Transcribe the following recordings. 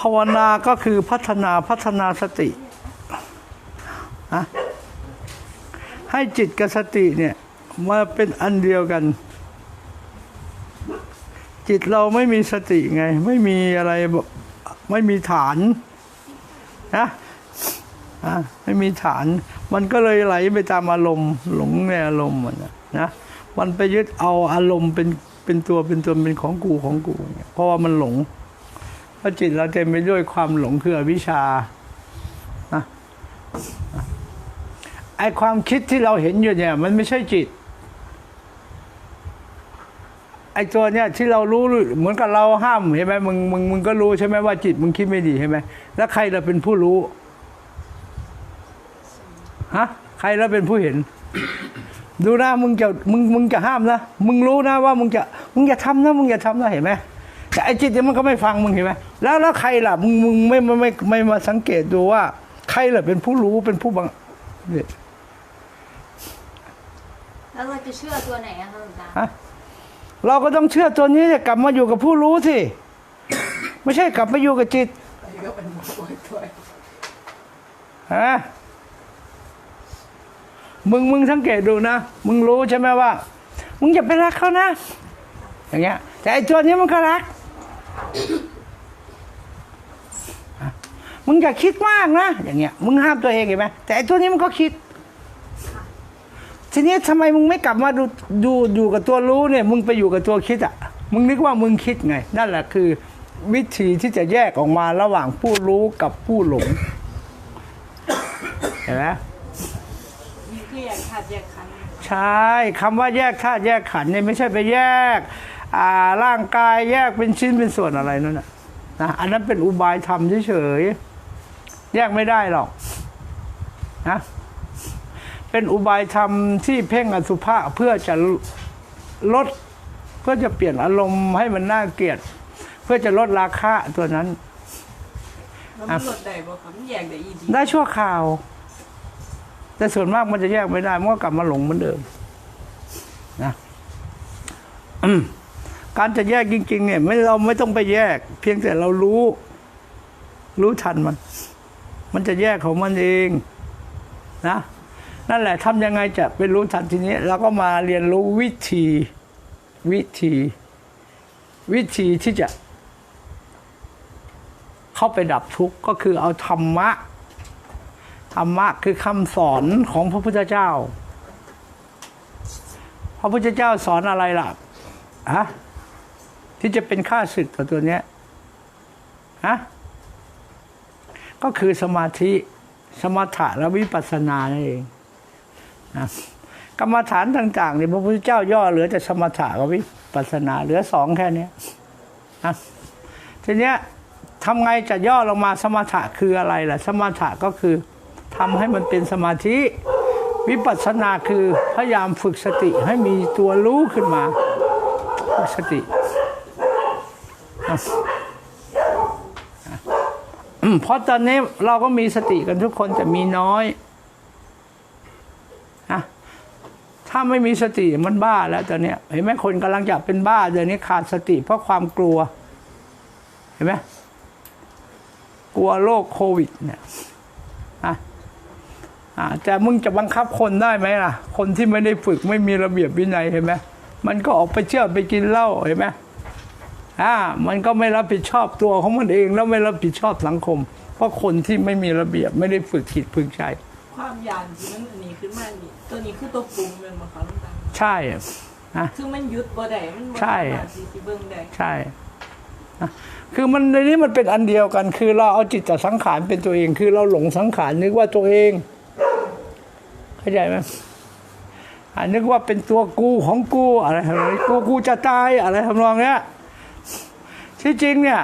ภาวนาก็คือพัฒนาพัฒนาสติอะให้จิตกับสติเนี่ยมาเป็นอันเดียวกัน จิตเราไม่มีสติไง ไม่มีอะไรไม่มีฐานนะอะไม่มีฐาน มันก็เลยไหลไปตามอารมณ์หลงในอารมณ์มันนะมันไปยึดเอาอารมณ์เป็นเป็นตัวเป็นตนเป็นของกูของกู เพราะว่ามันหลง เพราะจิตเราเต็มไปด้วยความหลงคืออวิชชานะไอความคิดที่เราเห็นอยู่เนี่ย มันไม่ใช่จิต ไอตัวเนี่ยที่เรารู้เหมือนกับเราห้ามเห็นไหมมึงมึงมึงก็รู้ใช่ไหมว่าจิตมึงคิดไม่ดีใช่ไหมแล้วใครเราเป็นผู้รู้ฮะใครเราเป็นผู้เห็น ดูนะมึงจะมึงมึงจะห้ามนะมึงรู้นะว่ามึงจะมึงอย่าทำนะมึงอย่าทำนะเห็นไหม แต่ไอ้จิตเนี่ยมันก็ไม่ฟังมึงเห็นไหมแล้วแล้วใครล่ะมึงมึงไม่ไม่ไม่ไม่มาสังเกตดูว่า ใครล่ะเป็นผู้รู้เป็นผู้บังเนี่ยแล้วเราจะเชื่อตัวไหนอะคะหลวงตาฮะเราก็ต้องเชื่อตัวนี้เนี่ยกลับมาอยู่กับผู้รู้สิ ไม่ใช่กลับมาอยู่กับจิตฮะมึงมึงสังเกตดูนะ มึงรู้ใช่ไหมว่า มึงอย่าไปรักเขานะ อย่างเงี้ย แต่ไอ้ตัวนี้มันก็รัก มึงอย่าคิดมากนะ อย่างเงี้ย มึงห้ามตัวเองเห็นไหมแต่ไอ้ตัวนี้มันก็คิด ทีนี้ทำไมมึงไม่กลับมาดูดูอยู่กับตัวรู้เนี่ย มึงไปอยู่กับตัวคิดอะ มึงนึกว่ามึงคิดไง นั่นแหละคือ วิธีที่จะแยกออกมาระหว่างผู้รู้กับผู้หลงเห็นไหมนี่คืออยากขาดอยากขันใช่คำว่าแยกธาตุแยกขันธ์เนี่ยไม่ใช่ไปแยกอ่าร่างกายแยกเป็นชิ้นเป็นส่วนอะไรนั่นนะนะอันนั้นเป็นอุบายธรรมเฉยๆ แยกไม่ได้หรอกนะเป็นอุบายธรรมที่เพ่งอสุภะเพื่อจะลดเพื่อจะเปลี่ยนอารมณ์ให้มันน่าเกลียด เพื่อจะลดราคะตัวนั้นแล้วมันลดได้บ่ครับมันแยกได้อีดีได้ชั่วคราว แต่ส่วนมากมันจะแยกไม่ได้มันก็กลับมาหลงเหมือนเดิมนะอืมการจะแยกจริง ๆ เนี่ย ไม่เราไม่ต้องไปแยก เพียงแต่เรารู้ รู้ทันมัน มันจะแยกของมันเองนะนั่นแหละทำยังไงจะเป็นรู้ทันทีนี้เราก็มาเรียนรู้วิธีวิธี วิธีที่จะ เข้าไปดับทุกข์ก็คือเอาธรรมะ ธรรมะคือคำสอนของพระพุทธเจ้า พระพุทธเจ้าสอนอะไรล่ะฮะที่จะเป็นข้าศึกกับตัวเนี้ยฮะ ก็คือสมาธิสมถะและวิปัสสนานั่นเองนะกรรมฐานต่างๆเนี่ยพระพุทธเจ้าย่อเหลือแต่สมถะกับวิปัสสนา เหลือสองแค่นี้นะทีเนี้ยทำไงจะย่อลงมาสมถะคืออะไรล่ะ สมถะก็คือทำให้มันเป็นสมาธิ วิปัสสนาคือพยายามฝึกสติให้มีตัวรู้ขึ้นมาฝึกสติอะ เพราะตอนนี้เราก็มีสติกันทุกคนแต่มีน้อยอะถ้าไม่มีสติมันบ้าแล้วตอนนี้เห็นไหมคนกำลังจะเป็นบ้าเดี๋ยวนี้ขาดสติ เพราะความกลัว เห็นไหมกลัวโรคโควิด เนี่ยอะอ่าแต่มึงจะบังคับคนได้ไหมล่ะ คนที่ไม่ได้ฝึกไม่มีระเบียบวินัยเห็นไหมมันก็ออกไปเที่ยวไปกินเหล้าเห็นไหม อ่ามันก็ไม่รับผิดชอบตัวของมันเองแล้วไม่รับผิดชอบสังคม เพราะคนที่ไม่มีระเบียบไม่ได้ฝึกจิตฝึกใจ ความยานที่มันอันนี้ขึ้นมานี่ตัวนี้คือตัวปรุงแม่นบ่ครับหลวงตาใช่นะคือมันหยุดบ่ได้มันบ่ใช่ สามารถสิสิเบิ่งได้ใช่นะคือมันในนี้มันเป็นอันเดียวกัน คือเราเอาจิตกับสังขารเป็นตัวเอง คือเราหลงสังขารนึกว่าตัวเอง เข้าใจไหมอ่านึกว่าเป็นตัวกูของกูอะไรทำนองนี้กูกูจะตายอะไรทำนองเนี้ย ที่จริงเนี่ย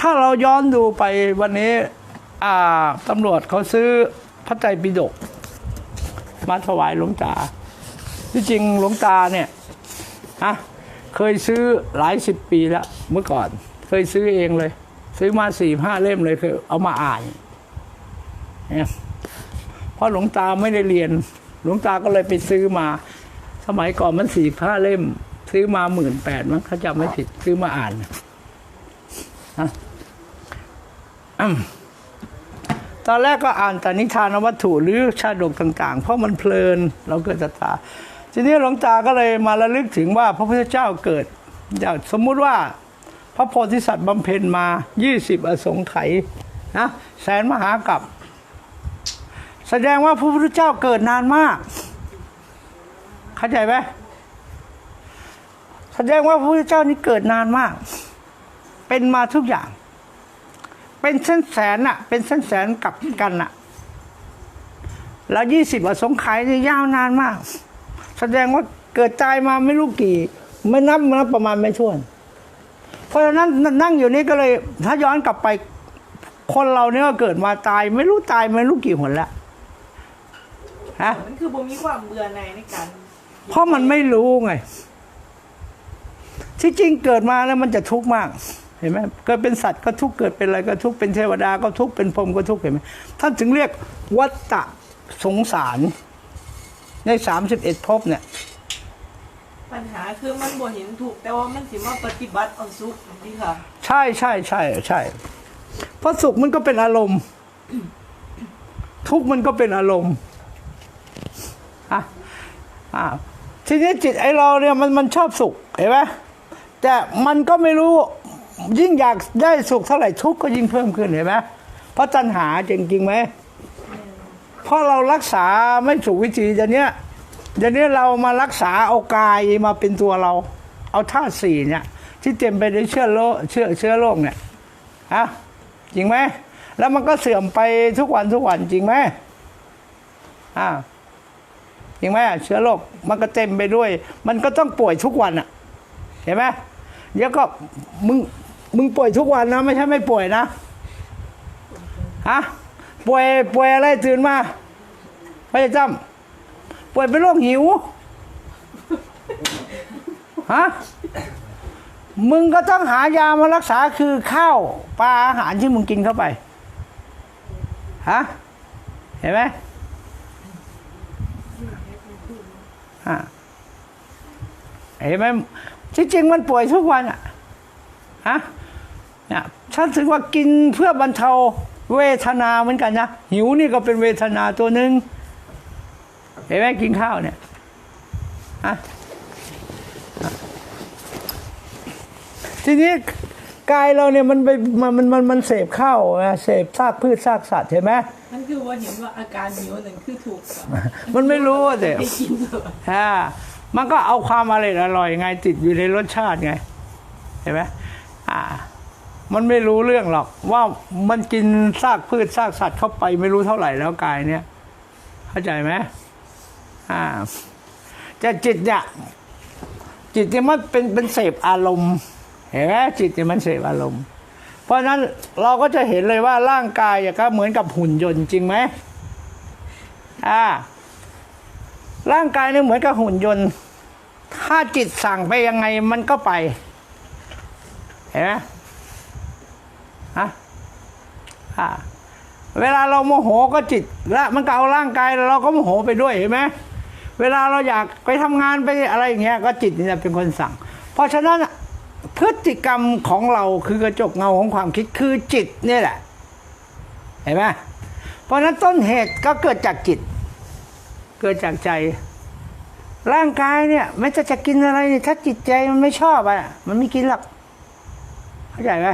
ถ้าเราย้อนดูไปวันนี้ตำรวจเขาซื้อพระไตรปิฎกมาถวายหลวงตา ที่จริงหลวงตาเนี่ยฮะเคยซื้อหลายสิบปีแล้วเมื่อก่อน เคยซื้อเองเลย ซื้อมาสี่ห้าเล่มเลยคือเอามาอ่านเนี่ยเพราะหลวงตาไม่ได้เรียน หลวงตาก็เลยไปซื้อมา สมัยก่อนมันสี่ห้าเล่ม ซื้อมาหมื่นแปดมั้งเขาจำไม่ผิดซื้อมาอ่านนะอืมตอนแรกก็อ่านแต่นิทานวัตถุหรือชาดกต่าง ๆ เพราะมันเพลินเราเกิดศรัทธาทีนี้หลวงตาก็เลยมาระลึกถึงว่าพระพุทธเจ้าเกิดอย่างสมมุติว่า พระโพธิสัตว์บำเพ็ญมา 20 อสงไขยนะแสนมหากับ แสดงว่าพระพุทธเจ้าเกิดนานมาก เข้าใจไหม แสดงว่าพระพุทธเจ้านี่เกิดนานมาก เป็นมาทุกอย่าง เป็นแสนแสนๆน่ะเป็นแสนแสนๆกับกันน่ะแล้วยี่สิบอสงไขยนี่ยาวนานมาก แสดงว่าเกิดตายมาไม่รู้กี่ ไม่นับไม่นับประมาณไม่ถ้วน เพราะฉะนั้นนั่งอยู่นี่ก็เลย ถ้าย้อนกลับไปคนเราเนี่ยก็เกิดมาตาย ไม่รู้ตายไม่รู้กี่หนแล้วฮะมันคือบ่มีความเบื่อในายในการเพราะมันไม่รู้ไง ที่จริงเกิดมาแล้วมันจะทุกข์มากเห็นไหมเกิดเป็นสัตว์ก็ทุกข์เกิดเป็นอะไรก็ทุกข์เป็นเทวดาก็ทุกข์เป็นพรหมก็ทุกข์เห็นไหมท่านถึงเรียกวัฏฏะสงสารในสามสิบเอ็ดภพเนี่ย ปัญหาคือมันบ่เห็นถูก แต่ว่ามันสิมาปฏิบัติเอาสุขนี่ค่ะ ใช่ใช่ใช่ใช่เพราะสุขมันก็เป็นอารมณ์ ทุกข์มันก็เป็นอารมณ์อะอะทีนี้จิตไอเราเนี่ยมันมันชอบสุขเห็นไหม แต่มันก็ไม่รู้ยิ่งอยากได้สุขเท่าไหร่ทุกข์ก็ยิ่งเพิ่มขึ้นเห็นไหมเพราะตัณหาจริงจริงไหมเพราะเรารักษาไม่ถูกวิธีเดี๋ยวนี้เดี๋ยวนี้เรามารักษาเอากายมาเป็นตัวเรา เอาธาตุสี่เนี่ย ที่เต็มไปด้วยเชื้อโรคเชื้อเชื้อโรคเนี่ยฮะจริงไหมแล้วมันก็เสื่อมไปทุกวันทุกวันจริงไหมอ่าจริงไหมเชื้อโรคมันก็เต็มไปด้วย มันก็ต้องป่วยทุกวันอะ เห็นไหม เดี๋ยวก็มึงมึงป่วยทุกวันนะ ไม่ใช่ไม่ป่วยนะฮะป่วยป่วยอะไรตื่นมาพระเจ้าป่วยเป็นโรคหิวฮะมึงก็ต้องหายามารักษาคือข้าวปลาอาหารที่มึงกินเข้าไปฮะเห็นไหมอ่าเห็นไหม จริงมันป่วยทุกวันอะฮะเนี่ยฉันถึงว่ากินเพื่อบรรเทาเวทนาเหมือนกันนะ หิวนี่ก็เป็นเวทนาตัวหนึ่งเห็นไหมกินข้าวเนี่ยฮะทีนี้กายเราเนี่ยมันไปมันมันมันมันเสพข้าวนะเสพซากพืชซากสัตว์เห็นไหมมันคือว่าเห็นว่าอาการหิวนั่นคือถูกกับมันไม่รู้อะเด็ไปกินเลยอ่า มันก็เอาความอร่อยอร่อยไงติดอยู่ในรสชาติไงเห็นไหมอ่า มันไม่รู้เรื่องหรอก ว่ามันกินซากพืชซากสัตว์เข้าไปไม่รู้เท่าไหร่แล้วกายเนี่ย เข้าใจไหมอ่าแต่จิตเนี่ยจิตเนี่ยมันเป็นเป็นเสพอารมณ์เห็นไหมจิตเนี่ยมันเสพอารมณ์ เพราะฉะนั้นเราก็จะเห็นเลยว่าร่างกายอะก็เหมือนกับหุ่นยนต์จริงไหมอ่า ร่างกายเนี่ยเหมือนกับหุ่นยนต์ ถ้าจิตสั่งไปยังไงมันก็ไป เห็นไหมฮะอ่าเวลาเราโมโหก็จิตละมันก็เอาร่างกายเราก็โมโหไปด้วยเห็นไหมเวลาเราอยากไปทำงานไปอะไรอย่างเงี้ยก็จิตนี่แหละเป็นคนสั่ง เพราะฉะนั้นพฤติกรรมของเราคือกระจกเงาของความคิดคือจิตนี่แหละ เห็นไหมเพราะฉะนั้นต้นเหตุก็เกิดจากจิต เกิดจากใจ ร่างกายเนี่ยไม่จะจะกินอะไรเนี่ยถ้าจิตใจมันไม่ชอบอะ มันไม่กินหรอกเข้าใจไหม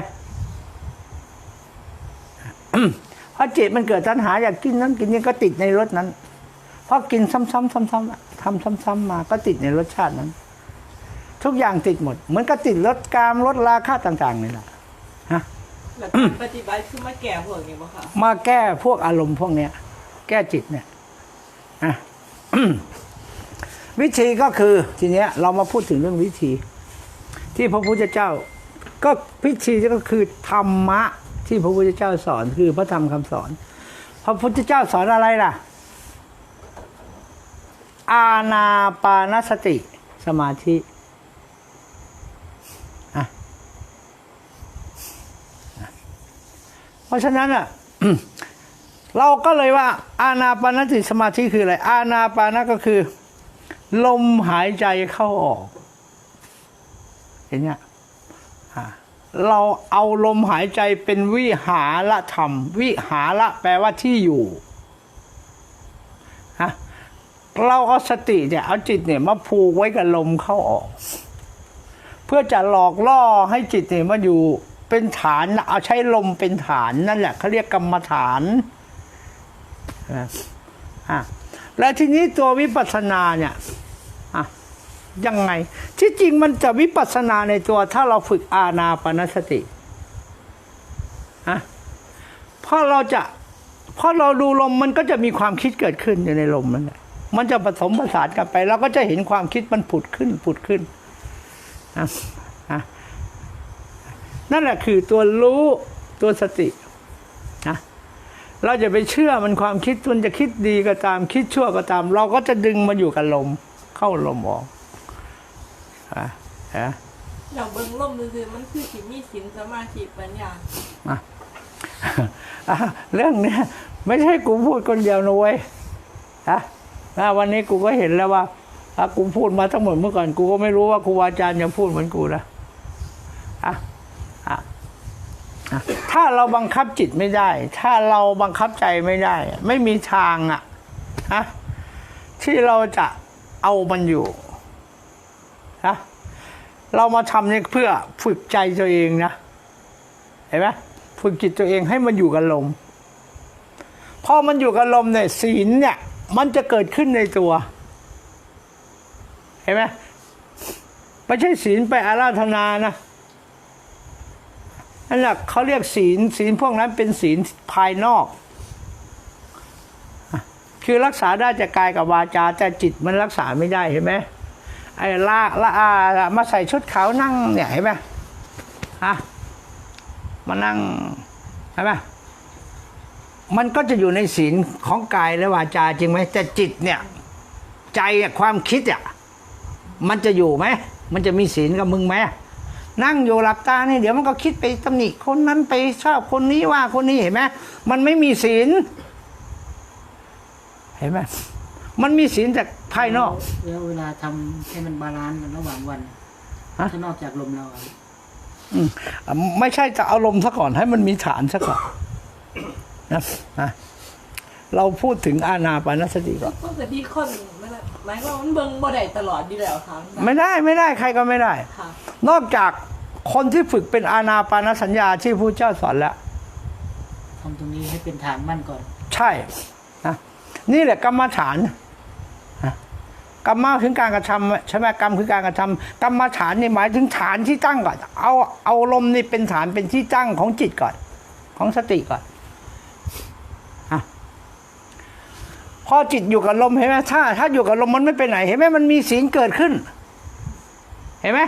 เพราะจิตมันเกิดตัณหาอยากกินนั้นกินนี้ก็ติดในรสนั้นเพราะกินซ้ำๆซ้ำๆอะทำซ้ำๆมาก็ติดในรสชาตินั้น ทุกอย่างติดหมด เหมือนกับติดรสกามรสราคะต่างๆนี่แหละฮะแล้วการปฏิบัติคือมาแก่พวกนี้บ่ค่ะมาแก้พวกอารมณ์พวกเนี้ย แก้จิตเนี่ยอะ วิธีก็คือทีเนี้ยเรามาพูดถึงเรื่องวิธี ที่พระพุทธเจ้า ก็วิธีก็คือธรรมะ ที่พระพุทธเจ้าสอนคือพระธรรมคำสอน พระพุทธเจ้าสอนอะไรล่ะ อาณาปานสติสมาธิเพราะฉะนั้นอะ เราก็เลยว่าอาณาปานสติสมาธิคืออะไร อาณาปานะก็คือ ลมหายใจเข้าออก เห็นเนี่ยเราเอาลมหายใจเป็นวิหารธรรม วิหาระแปลว่าที่อยู่ฮะเราเอาสติเนี่ยเอาจิตเนี่ยมาผูกไว้กับลมเข้าออก เพื่อจะหลอกล่อให้จิตเนี่ยมาอยู่เป็นฐานเอาใช้ลมเป็นฐานนั่นแหละเขาเรียกกรรมฐาน นะอะและทีนี้ตัววิปัสสนาเนี่ยอะยังไง ที่จริงมันจะวิปัสสนาในตัวถ้าเราฝึกอาณาปณสติอะเพราะเราจะเพราะเราดูลมมันก็จะมีความคิดเกิดขึ้นอยู่ในลมนั่นแหละ มันจะผสมผสานกันไปเราก็จะเห็นความคิดมันผุดขึ้นผุดขึ้นอะนั่นแหละคือตัวรู้ตัวสติ เราจะไปเชื่อมันความคิดมันจะคิดดีก็ตามคิดชั่วก็ตาม เราก็จะดึงมาอยู่กับลม เข้าลมออกอะอะอย่างเบิ่งล่มซื่อๆมันคือสิมีศีลสมาธิปัญญาอะเรื่องเนี้ยไม่ใช่กูพูดคนเดียวนะเว้ยอะอะวันนี้กูก็เห็นแล้วว่าอะกูพูดมาทั้งหมดเมื่อก่อนกูก็ไม่รู้ว่าครูอาจารย์จะพูดเหมือนกูนะอะอะอะ ถ้าเราบังคับจิตไม่ได้ ถ้าเราบังคับใจไม่ได้ ไม่มีทางอะอะที่เราจะเอามันอยู่นะเรามาทำเนี่ยเพื่อฝึกใจตัวเองนะเห็นไหมฝึกจิตตัวเองให้มันอยู่กับลมพอมันอยู่กับลมเนี่ยศีลเนี่ย มันจะเกิดขึ้นในตัว เห็นไหมไม่ใช่ศีลไปอาราธนานะ นั่นแหละเขาเรียกศีลศีลพวกนั้นเป็นศีลภายนอก คือรักษาได้จากกายกับวาจาแต่จิตมันรักษาไม่ได้เห็นไหมไอ้ละละอามาใส่ชุดขาวนั่งเนี่ยเห็นไหมฮะมานั่งใช่ไหมมันก็จะอยู่ในศีลของกายและวาจาจริงไหมแต่จิตเนี่ย ใจอะความคิดอะมันจะอยู่ไหมมันจะมีศีลกับมึงไหม นั่งอยู่หลับตานี่เดี๋ยวมันก็คิดไปตำหนิคนนั้นไปชอบคนนี้ว่าคนนี้เห็นไหมมันไม่มีศีลเห็นไหมมันมีศีลจากภายนอกแล้วเวลาทำให้มันบาลานซ์กันระหว่างวันฮะถ้านอกจากลมเราอะอืมอะไม่ใช่จะเอาลมซะก่อน ให้มันมีฐานซะก่อนนะนะเราพูดถึงอาณาปานสติก่อนปกติคนมันน่ะ หมายความว่ามันเบิ่งบ่ได้ตลอดอยู่แล้วค่ะ ไม่ได้ไม่ได้ใครก็ไม่ได้ ค่ะ นอกจากคนที่ฝึกเป็นอาณาปานสัญญาที่พระเจ้าสอนแล้ว ทำตรงนี้ให้เป็นฐานมั่นก่อน ใช่นะนี่แหละกรรมฐานนะกรรมะถึงการกระทำใช่ไหมกรรมคือการกระทำกรรมฐานนี่หมายถึงฐานที่ตั้งก่อน เอาเอาลมนี่เป็นฐานเป็นที่ตั้งของจิตก่อน ของสติก่อนอะ พอจิตอยู่กับลมเห็นไหมถ้า ถ้าอยู่กับลมมันไม่ไปไหน เห็นไหมมันมีศีลเกิดขึ้น เห็นไหม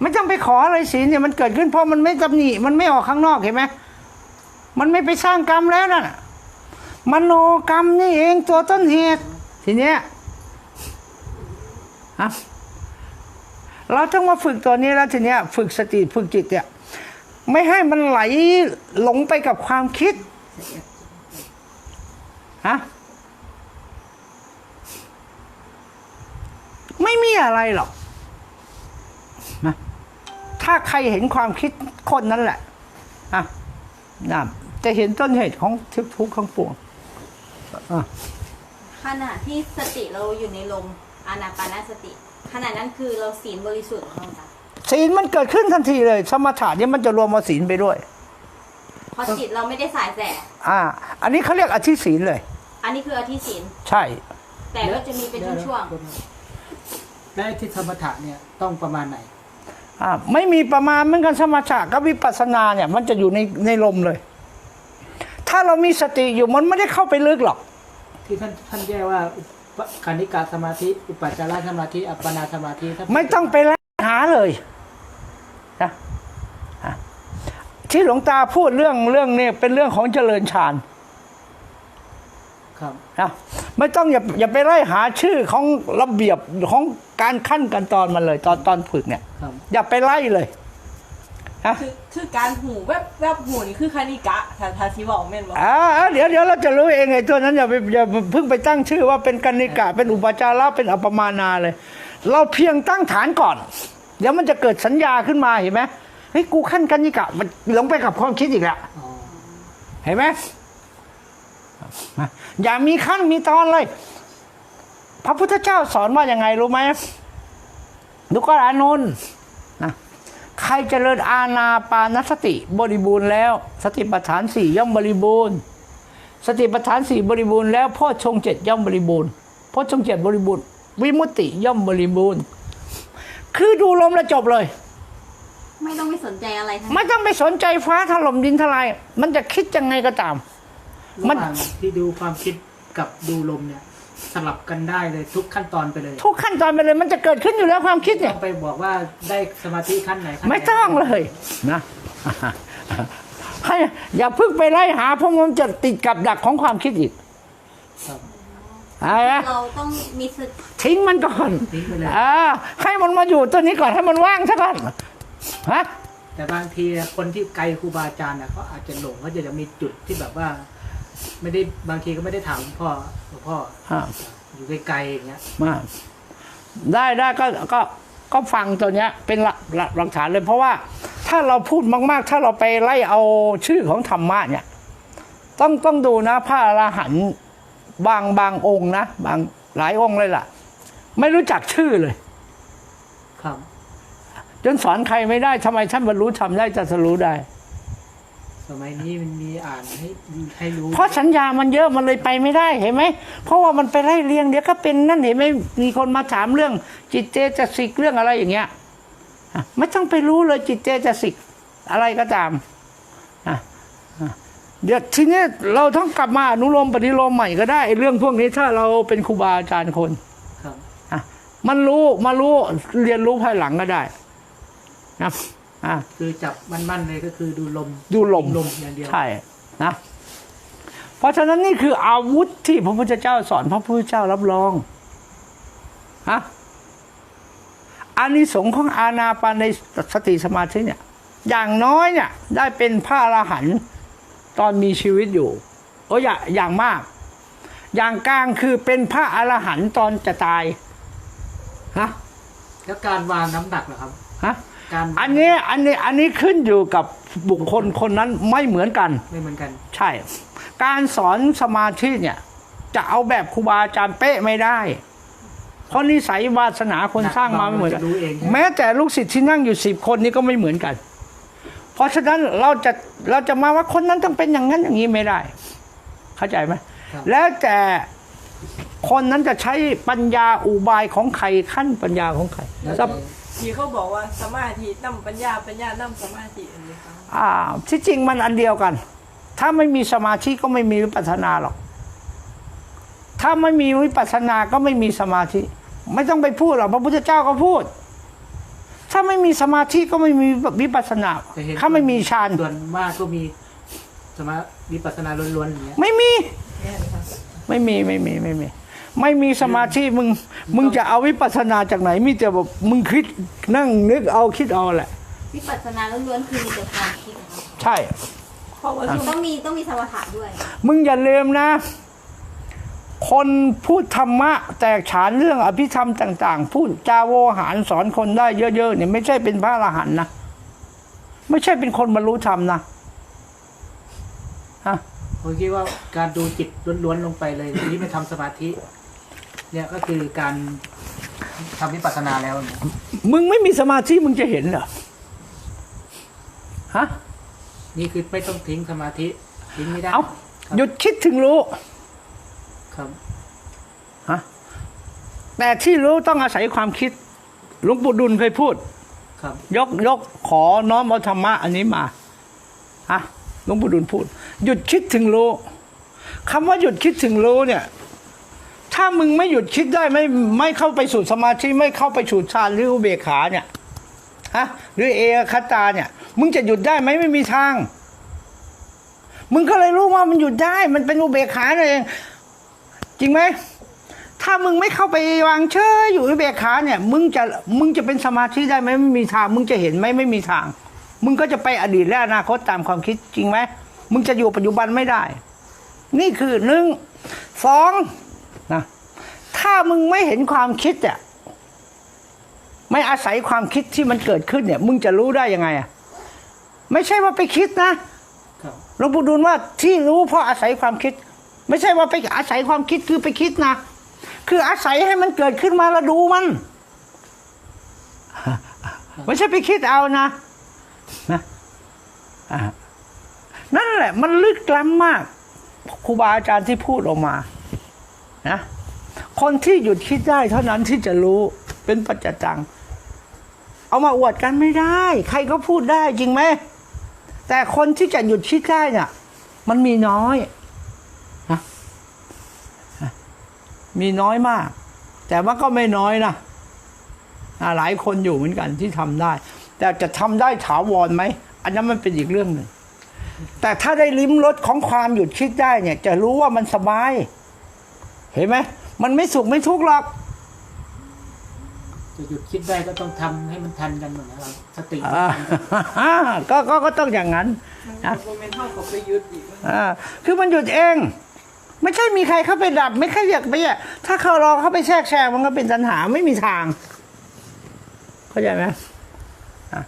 ไม่ต้องไปขออะไรศีลเนี่ยมันเกิดขึ้นเพราะมันไม่ตำหนิมันไม่ออกข้างนอกเห็นไหมมันไม่ไปสร้างกรรมแล้วน่ะมโนกรรมนี่เองตัวต้นเหตุทีเนี้ยฮะเราต้องมาฝึกตัวนี้แล้วทีเนี้ย ฝึกสติฝึกจิตเนี่ยไม่ให้มันไหลหลงไปกับความคิดฮะ ไม่มีอะไรหรอกนะถ้าใครเห็นความคิดคนนั้นแหละอะนะจะเห็นต้นเหตุของทุกทุกข์ของปวงขณะที่สติเราอยู่ในลมอานาปานสติ ขณะนั้นคือเราศีลบริสุทธิ์ของเราศีลมันเกิดขึ้นทันทีเลย สมถะเนี่ยมันจะรวมมาศีลไปด้วยเพราะจิตเราไม่ได้สายแสอ่า อันนี้เขาเรียกอธิศีลเลย อันนี้คืออธิศีลใช่ แต่ก็จะมีเป็นช่วง และไอ้ที่สมถะเนี่ยต้องประมาณไหนอ่าไม่มีประมาณเหมือนกันสมถะกับวิปัสสนาเนี่ย มันจะอยู่ในในลมเลย ถ้าเรามีสติอยู่มันไม่ได้เข้าไปลึกหรอก ที่ท่านท่านแยกว่าอุปคณิกาสมาธิ อุปัจจารสมาธิ อัปปนาสมาธิถ้าไม่ต้องไปไล่หาเลยนะอะที่หลวงตาพูดเรื่องเรื่องนี้เป็นเรื่องของเจริญฌานครับนะ ไม่ต้องอย่าอย่าไปไล่หาชื่อของระเบียบของการขั้นกันตอนมันเลย ตอนตอนฝึกเนี่ย ครับอย่าไปไล่เลยนะคือคือการหูแวบแวบหูนี่คือคณิกะถ้าถ้าสิบอกแม่นบ่อ่าอ่าเดี๋ยวเดี๋ยวเราจะรู้เองไอ้ตัวนั้นอย่าไปอย่าเพิ่งไปตั้งชื่อว่าเป็นกนิกะเป็นอุปจาระเป็นอัปปมานาเลย เราเพียงตั้งฐานก่อน เดี๋ยวมันจะเกิดสัญญาขึ้นมาเห็นไหมเฮ้ยกูขั้นกันนี่กะมันหลงไปกับความคิดอีกแล้ว อ๋อ เห็นไหม อย่ามีขั้นมีตอนเลย พระพุทธเจ้าสอนว่าอย่างไงรู้ไหมดูก็อานนท์นะใครเจริญอาณาปานสติบริบูรณ์แล้ว สติปัฏฐานสี่ย่อมบริบูรณ์ สติปัฏฐานสี่บริบูรณ์แล้วพ่อชงเจ็ดย่อมบริบูรณ์พ่อชงเจ็ดบริบูรณ์ วิมุตติย่อมบริบูรณ์ คือดูลมแล้วจบเลย ไม่ต้องไปสนใจอะไรทั้งไม่ต้องไปสนใจฟ้าถล่มดินทลาย มันจะคิดยังไงก็ตาม มัระนหว่างที่ดูความคิดกับดูลมเนี่ยสลับกันได้เลยทุกขั้นตอนไปเลยทุกขั้นตอนไปเลยมันจะเกิดขึ้นอยู่แล้วความคิดเนี่ยต้องไปบอกว่าได้สมาธิขั้นไหนขั้นหนไม่ต้องเลยนะ ให้อย่าเพิ่งไปไล่หาเพราะมันจะติดกับดักของความคิดอีกครับ อะไรนะเราต้องมีสติทิ้งมันก่อนทิ้งไปเลย อ่าให้มันมาอยู่ตัวนี้ก่อนให้มันว่างซะก่อนฮะ แต่บางทีคนที่ไกลครูบาอาจารย์นะเขาอาจจะหลงเขาจะมีจุดที่แบบว่า ไม่ได้บางทีก็ไม่ได้ถามหลวงพ่อหลวงพ่ออ่าอยู่ไกลๆอย่างเงี้ยมาได้ได้ก็ก็ก็ฟังตัวเนี้ยเป็นหลักหลักหลักฐานเลย เพราะว่าถ้าเราพูดมากๆ ถ้าเราไปไล่เอาชื่อของธรรมะเนี่ย ต้องต้องดูนะพระอรหันต์บางบางองค์นะบางหลายองค์เลยล่ะ ไม่รู้จักชื่อเลย ครับ จนสอนใครไม่ได้ทำไมท่านบรรลุธรรมได้จะสรู้ได้ สมัยนี้มันมีอ่านให้ให้รู้เพราะสัญญามันเยอะมันเลยไปไม่ได้เห็นไหมเพราะว่ามันไปไล่เรียงเดี๋ยวก็เป็นนั่นเห็นไหมมีคนมาถามเรื่อง จิตเจตสิกเรื่องอะไรอย่างเงี้ยอะไม่ต้องไปรู้เลยจิตเจตสิกอะไรก็ตามอะอะเดี๋ยวทีนี้เราต้องกลับมาอนุโลมปฏิโลมใหม่ก็ได้ไอ้เรื่องพวกนี้ถ้าเราเป็นครูบาอาจารย์คนครับอะมันรู้มารู้เรียนรู้ภายหลังก็ได้นะ อะคือจับมั่นๆเลยก็คือดูลมดูลมลมอย่างเดียวใช่นะเพราะฉะนั้นนี่คืออาวุธที่พระพุทธเจ้าสอนพระพุทธเจ้ารับรองฮะอานิสงส์ของอาณาปานในสติสมาธิเนี่ย อย่างน้อยเนี่ย ได้เป็นพระอรหันต์ตอนมีชีวิตอยู่โอ้ยอย่าอย่างมาก อย่างกลางคือเป็นพระอรหันต์ตอนจะตายฮะแล้วการวางน้ำหนักเหรอครับฮะ การอันนี้อันนี้อันนี้ขึ้นอยู่กับบุคคลคนนั้นไม่เหมือนกัน ไม่เหมือนกัน ใช่ การสอนสมาธิเนี่ย จะเอาแบบครูบาอาจารย์เป๊ะไม่ได้เพราะนิสัยวาสนาคนสร้างมาไม่เหมือนกันจะรู้เองแม้แต่ลูกศิษย์ที่นั่งอยู่สิบคนนี้ก็ไม่เหมือนกัน เพราะฉะนั้นเราจะเราจะมาว่าคนนั้นต้องเป็นอย่างนั้นอย่างนี้ไม่ได้ เข้าใจไหมครับแล้วแต่คนนั้นจะใช้ปัญญาอุบายของใครขั้นปัญญาของใครแล้วสัแต่บ ที่เขาบอกว่าสมาธินำปัญญาปัญญานำสมาธิอันนี้ครับอ่าที่จริงมันอันเดียวกัน ถ้าไม่มีสมาธิก็ไม่มีวิปัสสนาหรอก ถ้าไม่มีวิปัสสนาก็ไม่มีสมาธิ ไม่ต้องไปพูดหรอกพระพุทธเจ้าก็พูด ถ้าไม่มีสมาธิก็ไม่มีวิปัสสนาจะเห็น ถ้าไม่มีฌานส่วนมากก็มีสมาวิปัสสนาล้วนๆอย่างเงี้ยไม่มีแน่นครับไม่มีไม่มีไม่มี ไม่มีสมาธิมึงมึงจะเอาวิปัสสนาจากไหน มีแต่แบบมึงคิดนั่งนึกเอาคิดเอาแหละ วิปัสสนาล้วนๆคือมีแต่ความคิดนะคะใช่เพราะว่าช่วงต้องมีต้องมีสมถะด้วย มึงอย่าลืมนะ คนพูดธรรมะ แตกฉานเรื่องอภิธรรมต่าง ๆ พูดจาโวหารสอนคนได้เยอะๆเนี่ยไม่ใช่เป็นพระอรหันต์นะ ไม่ใช่เป็นคนบรรลุธรรมนะฮะ ผมคิดว่าการดูจิตล้วนๆลงไปเลย ที่ไม่ทำสมาธิ เนี่ยก็คือการทำวิปัสสนาแล้วเนี่ยมึงไม่มีสมาธิมึงจะเห็นเหรอฮะนี่คือไม่ต้องทิ้งสมาธิทิ้งไม่ได้เอาครับหยุดคิดถึงรู้ครับฮะแต่ที่รู้ต้องอาศัยความคิดหลวงปู่ดุลเคยพูด ครับ ยกยกขอน้อมเอาธรรมะอันนี้มาฮะหลวงปู่ดุลพูด หยุดคิดถึงรู้คำว่าหยุดคิดถึงรู้เนี่ย ถ้ามึงไม่หยุดคิดได้ไม่ไม่เข้าไปสู่สมาธิไม่เข้าไปสู่ฌานหรืออุเบกขาเนี่ยฮะหรือเอคตาเนี่ย มึงจะหยุดได้ไหมไม่มีทาง มึงก็เลยรู้ว่ามันหยุดได้ มันเป็นอุเบกขาเองจริงไหมถ้ามึงไม่เข้าไปวางเชยอยู่อุเบกขาเนี่ย มึงจะมึงจะเป็นสมาธิได้ไหมไม่มีทาง มึงจะเห็นไหมไม่มีทาง มึงก็จะไปอดีตและอนาคตตามความคิดจริงไหมมึงจะอยู่ปัจจุบันไม่ได้ นี่คือหนึ่งสอง ถ้ามึงไม่เห็นความคิดอะไม่อาศัยความคิดที่มันเกิดขึ้นเนี่ย มึงจะรู้ได้ยังไงอะไม่ใช่ว่าไปคิดนะครับหลวงปู่ดูลว่าที่รู้เพราะอาศัยความคิด ไม่ใช่ว่าไปอาศัยความคิดคือไปคิดนะคืออาศัยให้มันเกิดขึ้นมาแล้วดูมัน ไม่ใช่ไปคิดเอานะนะอ่านั่นแหละ มันลึกล้ำมากครูบาอาจารย์ที่พูดออกมา นะ คนที่หยุดคิดได้เท่านั้นที่จะรู้เป็นปัจจตัง เอามาอวดกันไม่ได้ ใครก็พูดได้จริงไหม แต่คนที่จะหยุดคิดได้เนี่ยมันมีน้อยนะมีน้อยมาก แต่ว่าก็ไม่น้อยนะหลายคนอยู่เหมือนกันที่ทำได้ แต่จะทำได้ถาวรไหม อันนั้นมันเป็นอีกเรื่องหนึ่ง แต่ถ้าได้ลิ้มรสของความหยุดคิดได้เนี่ย จะรู้ว่ามันสบาย เห็นไหม มันไม่สุขไม่ทุกข์หรอก จะหยุดคิดได้ก็ต้องทำให้มันทันกันหมดนะครับสติอ่า ก็ก็ก็ต้องอย่างนั้น มันก็บ่แม่นเท่ากับไปยึดอีกอ่าคือมันหยุดเอง ไม่ใช่มีใครเข้าไปดับ ไม่ใช่อยากไปอะถ้าเขารอเข้าไปแทรกแซงมันก็เป็นตัณหาไม่มีทาง เข้าใจไหมอะ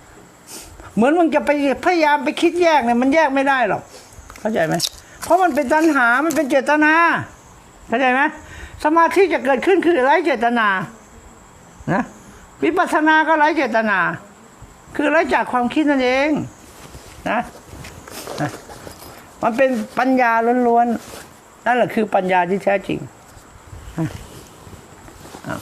เหมือนมึงจะไปพยายามไปคิดแยกเนี่ยมันแยกไม่ได้หรอก เข้าใจไหมเพราะมันเป็นตัณหา มันเป็นเจตนา เข้าใจไหม สมาธิจะเกิดขึ้นคือไร้เจตนา นะวิปัสสนาก็ไร้เจตนา คือไร้จากความคิดนั่นเองนะนะมันเป็นปัญญาล้วนๆนั่นแหละคือปัญญาที่แท้จริงอะ